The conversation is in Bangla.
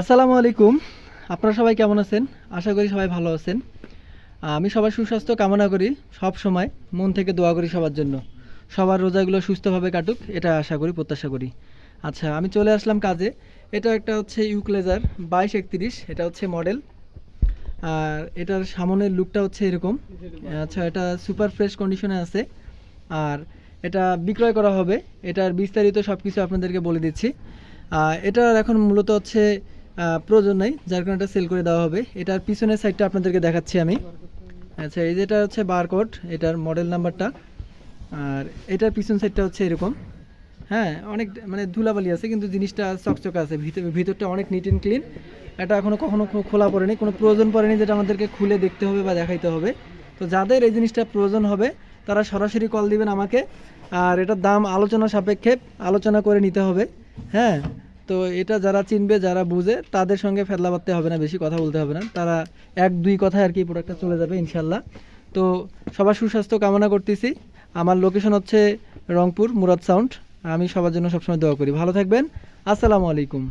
আসসালামু আলাইকুম। আপনারা সবাই কেমন আছেন? আশা করি সবাই ভালো আছেন। আমি সবার সুস্বাস্থ্য কামনা করি সব সময়। মন থেকে দোয়া করি সবার জন্য। সবার রোজাগুলো সুস্থভাবে কাটুক, এটা আশা করি, প্রত্যাশা করি। আচ্ছা আমি চলে আসলাম কাজে। এটা একটা হচ্ছে ইউক্লেজার বাইশ একত্রিশ, এটা হচ্ছে মডেল। আর এটার সামনের লুকটা হচ্ছে এরকম। আচ্ছা এটা সুপার ফ্রেশ কন্ডিশনে আছে। আর এটা বিক্রয় করা হবে। এটার বিস্তারিত সব কিছু আপনাদেরকে বলে দিচ্ছি। এটার এখন মূলত হচ্ছে প্রয়োজন নেই, যার কারণে এটা সেল করে দেওয়া হবে। এটার পিছনের সাইডটা আপনাদেরকে দেখাচ্ছি আমি। আচ্ছা এই যেটা হচ্ছে বারকোড এটার মডেল নাম্বারটা আর এটার পিছন সাইডটা হচ্ছে এরকম। হ্যাঁ অনেক মানে ধুলাবালি আছে, কিন্তু জিনিসটা চকচকে আছে। ভিতর ভিতরটা অনেক নিট অ্যান্ড ক্লিন এটা এখনও কখনও খোলা পড়েনি, কোনো প্রয়োজন পড়েনি যেটা আমাদেরকে খুলে দেখতে হবে বা দেখাইতে হবে। তো যাদের এই জিনিসটা প্রয়োজন হবে, তারা সরাসরি কল দিবেন আমাকে। আর এটার দাম আলোচনা সাপেক্ষে আলোচনা করে নিতে হবে। হ্যাঁ তো এটা যারা চিনবে, যারা বুঝে, তাদের সঙ্গে ফেদলা পাততে হবে না, বেশি কথা বলতে হবে না। তারা এক দুই কথায় আর কি প্রোডাক্টটা চলে যাবে ইনশাল্লাহ তো সবার সুস্বাস্থ্য কামনা করতেছি। আমার লোকেশন হচ্ছে রংপুর মুরাদ সাউন্ড আমি সবার জন্য সবসময় দোয়া করি। ভালো থাকবেন। আসসালামু আলাইকুম।